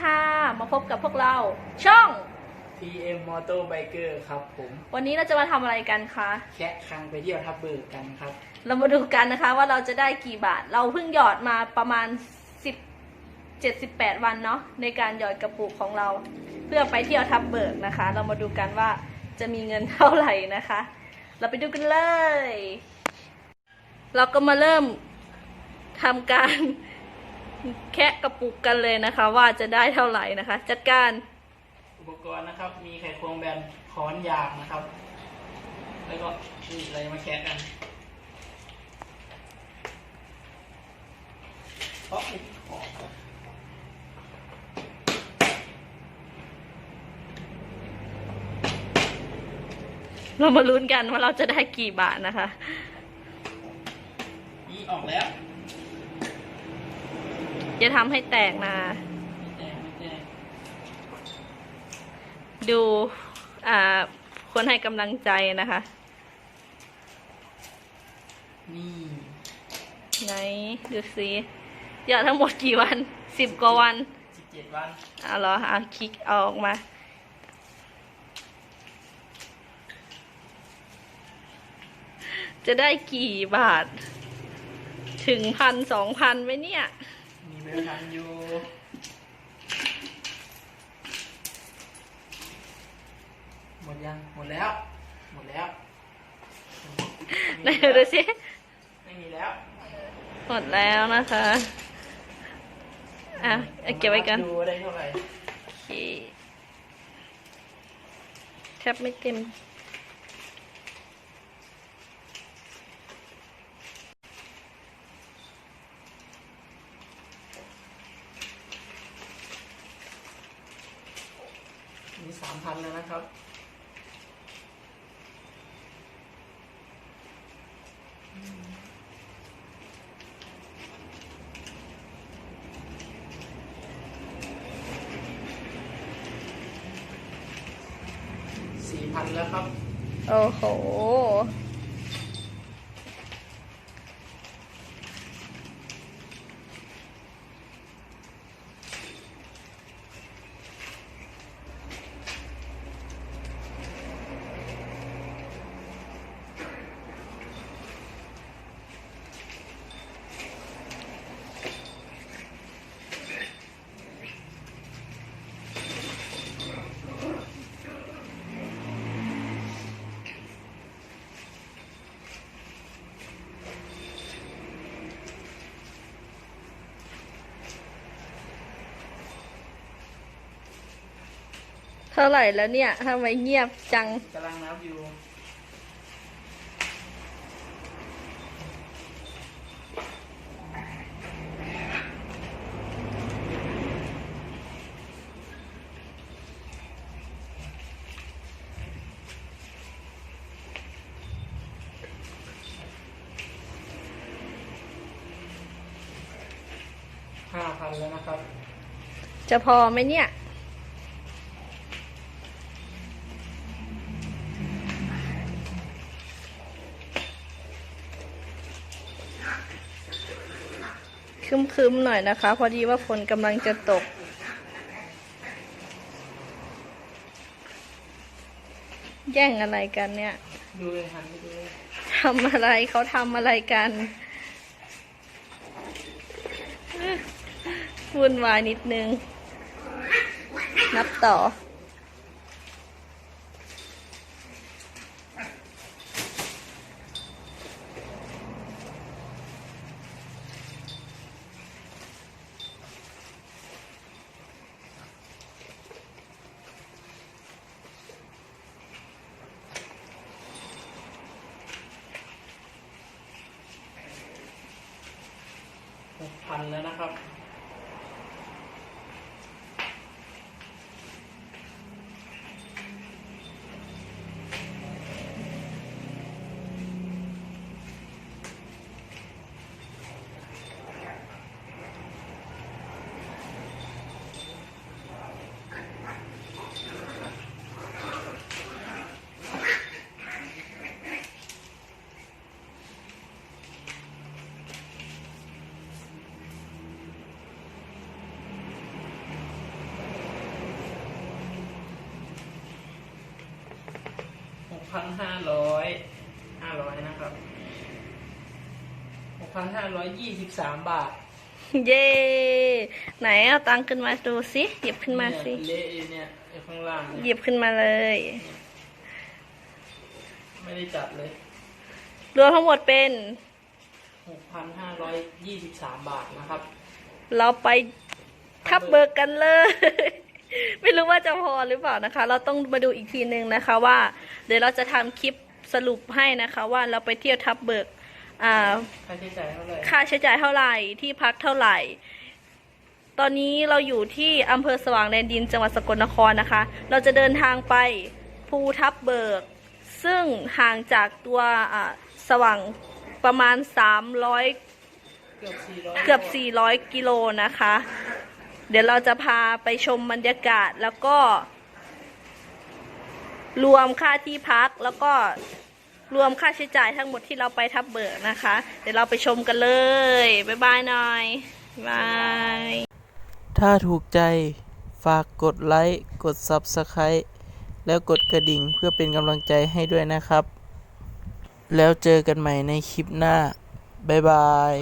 ค่ะ มาพบกับพวกเราช่อง PM Motor Biker ครับผม วันนี้เราจะมาทำอะไรกันคะแคะคังไปเที่ยวทับเบิกกันครับ เรามาดูกันนะคะว่าเราจะได้กี่บาท เราเพิ่งหยอดมาประมาณ 10 78 วันเนาะในการหยอดกระปุกของเรา เพื่อไปเที่ยวทับเบิกนะคะ เรามาดูกันว่าจะมีเงินเท่าไหร่นะคะ เราไปดูกันเลย เราก็มาเริ่มทำการ แคะกระปุกกันเลยนะคะ ว่าจะได้เท่าไหร่นะคะ จัดการอุปกรณ์นะครับ มีไขควงแบนค้อนยางนะครับ แล้วก็นี่เราจะมาแคะกันเพราะไอ้ที่ขอบครับเรามาลุ้นกันว่าเราจะได้กี่บาทนะคะ นี่ออกแล้ว จะทำให้แตกนะไม่แตกไม่แตกดูอ่าคนให้กำลังใจนะคะ นี่ ไหน ดูสิยอดทั้งหมดกี่วันสิบกว่าวันสิบเจ็ดวันเอาเหรอเอาคลิกเอาออกมา จะได้กี่บาท ถึงพันสองพันไหมเนี่ยมี เบลทันอยู่หมดยัง หมดแล้ว หมดแล้วไหนดูสิไม่มีแล้ว หมดแล้วนะคะ อะเอาเก็บไว้กันดูว่าได้เท่าไหร่โอเคแทบไม่เต็ม สามพันแล้วนะครับ สี่พันแล้วครับ โอ้โห เท่าไหร่แล้วเนี่ยทำไมเงียบจังกำลังนับอยู่ห้าพันแล้วนะครับ จะพอไหมเนี่ย คึมๆหน่อยนะคะ พอดีว่าฝนกำลังจะตก แย่งอะไรกันเนี่ย ดูเลยหันไปดูทำอะไรเขาทำอะไรกันวุ่นวายนิดนึง นับต่อ หกพันแล้วนะครับ พันห้าร้อยห้าร้อยนะครับหกพันห้าร้อยยี่สิบสามบาทเย้ไหนเอาตังค์ขึ้นมาดูสิหยิบขึ้นมาสิเนี่ยเละอยู่เนี่ยไอ้ข้างล่างหเนี่ยยิบขึ้นมาเลย ไม่ได้จัดเลยรวมทั้งหมดเป็นหกพันห้าร้อยยี่สิบสามบาทนะครับ เราไปทับเบิกกันเลย ไม่รู้ว่าจะพอหรือเปล่านะคะ เราต้องมาดูอีกทีนึงนะคะว่า เดี๋ยวเราจะทำคลิปสรุปให้นะคะ ว่าเราไปเที่ยวทับเบิกอ่าค่าใช้จ่ายเท่าไหร่ค่าใช้จ่ายเท่าไหร่ที่พักเท่าไหร่ ตอนนี้เราอยู่ที่อำเภอสว่างแดนดินจังหวัดสกลนครนะคะ เราจะเดินทางไปภูทับเบิก ซึ่งห่างจากตัวอ่าสว่างประมาณ 300 เกือบสี่ร้อยเกือบ 400 กิโลนะคะ เดี๋ยวเราจะพาไปชมบรรยากาศแล้วก็ รวมค่าที่พักแล้วก็รวมค่าใช้จ่ายทั้งหมดที่เราไปทับเบิกนะคะ เดี๋ยวเราไปชมกันเลย บ๊ายบายหน่อยบายบายถ้าถูกใจฝากกดไลค์ กด Subscribe แล้วกดกระดิ่งเพื่อเป็นกำลังใจให้ด้วยนะครับ แล้วเจอกันใหม่ในคลิปหน้า บ๊ายบาย